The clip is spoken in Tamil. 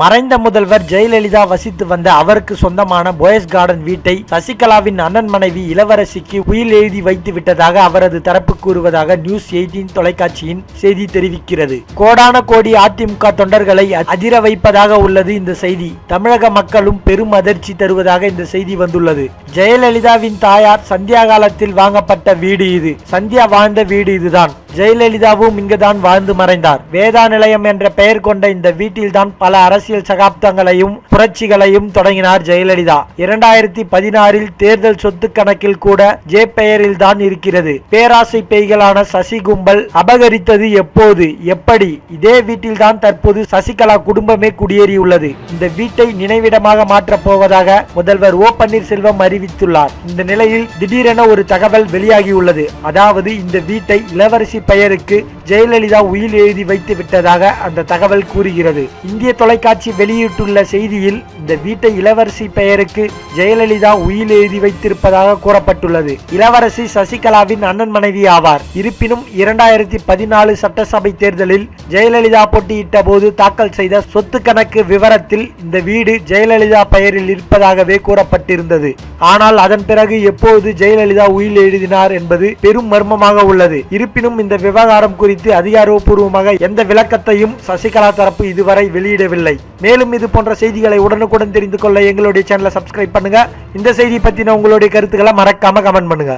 மறைந்த முதல்வர் ஜெயலலிதா வசித்து வந்த அவருக்கு சொந்தமான போயஸ் கார்டன் வீட்டை சசிகலாவின் அண்ணன் மனைவி இளவரசிக்கு உயில் எழுதி வைத்து விட்டதாக அவரது தரப்பு கூறுவதாக நியூஸ் எயிட்டீன் தொலைக்காட்சியின் செய்தி தெரிவிக்கிறது. கோடான கோடி அதிமுக தொண்டர்களை அதிர வைப்பதாக உள்ளது இந்த செய்தி. தமிழக மக்களும் பெரும் அதிர்ச்சி தருவதாக இந்த செய்தி வந்துள்ளது. ஜெயலலிதாவின் தாயார் சந்தியா காலத்தில் வாங்கப்பட்ட வீடு இது. சந்தியா வாழ்ந்த வீடு இதுதான். ஜெயலலிதாவும் இங்குதான் வாழ்ந்து மறைந்தார். வேதா நிலையம் என்ற பெயர் கொண்ட இந்த வீட்டில்தான் பல அரசியல் சகாப்தங்களையும் புரட்சிகளையும் தொடங்கினார் ஜெயலலிதா. இரண்டாயிரத்தி பதினாறில் தேர்தல் சொத்து கணக்கில் கூட ஜே பெயரில் தான் இருக்கிறது. பேராசை பெய்களான சசி கும்பல் அபகரித்தது எப்போது எப்படி? இதே வீட்டில்தான் தற்போது சசிகலா குடும்பமே குடியேறியுள்ளது. இந்த வீட்டை நினைவிடமாக மாற்றப் போவதாக முதல்வர் ஓ பன்னீர்செல்வம் அறிவித்துள்ளார். இந்த நிலையில் திடீரென ஒரு தகவல் வெளியாகியுள்ளது. அதாவது இந்த வீட்டை இளவரசி பெயருக்கு ஜெயலலிதா உயில் எழுதி வைத்து விட்டதாக அந்த தகவல் கூறுகிறது. இந்திய தொலைக்காட்சி வெளியிட்டுள்ள செய்தியில் இந்த வீட்டை இளவரசி பெயருக்கு ஜெயலலிதா உயில் எழுதி வைத்திருப்பதாக கூறப்பட்டுள்ளது. இளவரசி சசிகலாவின் அண்ணன் மனைவி ஆவார். இருப்பினும் இரண்டாயிரத்தி பதினாலு சட்டசபை தேர்தலில் ஜெயலலிதா போட்டியிட்ட போது தாக்கல் செய்த சொத்து கணக்கு விவரத்தில் இந்த வீடு ஜெயலலிதா பெயரில் இருப்பதாகவே கூறப்பட்டிருந்தது. ஆனால் அதன் பிறகு எப்போது ஜெயலலிதா உயில் எழுதினார் என்பது பெரும் மர்மமாக உள்ளது. இருப்பினும் இந்த விவகாரம் குறித்து அதிகாரப்பூர்வமாக எந்த விளக்கத்தையும் சசிகலா தரப்பு இதுவரை வெளியிடவில்லை. மேலும் இது போன்ற செய்திகளை உடனுக்குடன் தெரிந்து கொள்ள எங்களுடைய சேனலை சப்ஸ்கிரைப் பண்ணுங்க. இந்த செய்தி பத்தின உங்களுடைய கருத்துக்களை மறக்காம கமெண்ட் பண்ணுங்க.